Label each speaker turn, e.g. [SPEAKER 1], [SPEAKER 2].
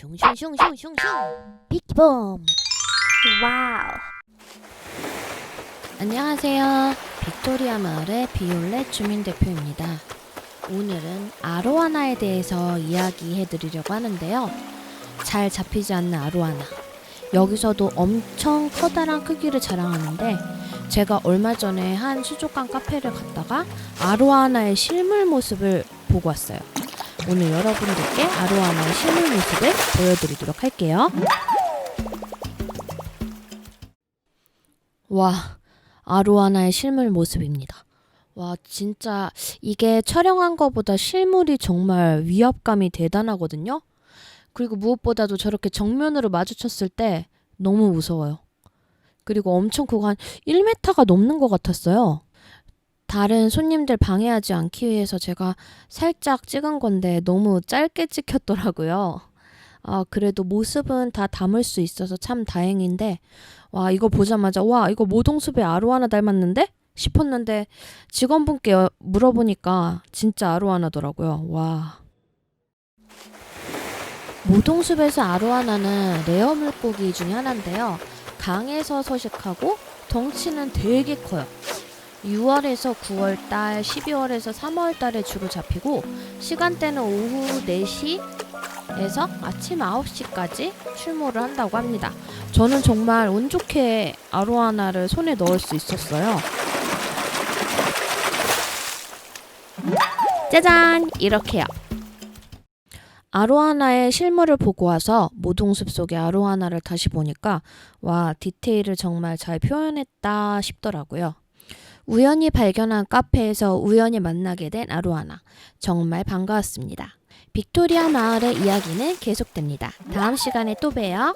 [SPEAKER 1] 슝슝슝슝슝슝 비키봄
[SPEAKER 2] 와우.
[SPEAKER 1] 안녕하세요. 빅토리아 마을의 비올렛 주민대표입니다. 오늘은 아로하나에 대해서 이야기해 드리려고 하는데요. 잘 잡히지 않는 아로하나. 여기서도 엄청 커다란 크기를 자랑하는데 제가 얼마 전에 한 수족관 카페를 갔다가 아로하나의 실물 모습을 보고 왔어요 오늘 여러분들께 아로하나의 실물 모습을 보여드리도록 할게요 와 아로하나의 실물 모습입니다. 와, 진짜 이게 촬영한 거보다 실물이 정말 위압감이 대단하거든요. 그리고 무엇보다도 저렇게 정면으로 마주쳤을 때 너무 무서워요. 그리고 엄청 크고 한 1m가 넘는 것 같았어요. 다른 손님들 방해하지 않기 위해서 제가 살짝 찍은 건데 너무 짧게 찍혔더라고요. 아, 그래도 모습은 다 담을 수 있어서 참 다행인데, 와, 이거 보자마자, 와, 이거 모동숲의 아로하나 닮았는데? 싶었는데, 직원분께 여- 물어보니까 진짜 아로하나더라고요. 와. 모동숲에서 아로하나는 레어 물고기 중에 하나인데요. 강에서 서식하고 덩치는 되게 커요. 6월에서 9월 달, 12월에서 3월 달에 주로 잡히고 시간대는 오후 4시에서 아침 9시까지 출몰을 한다고 합니다. 저는 정말 운 좋게 아로하나를 손에 넣을 수 있었어요. 짜잔! 이렇게요. 아로하나의 실물을 보고 와서 모동숲 속의 아로하나를 다시 보니까 와, 디테일을 정말 잘 표현했다 싶더라고요. 우연히 발견한 카페에서 우연히 만나게 된 아로하나. 정말 반가웠습니다. 빅토리아 마을의 이야기는 계속됩니다. 다음 시간에 또 봬요.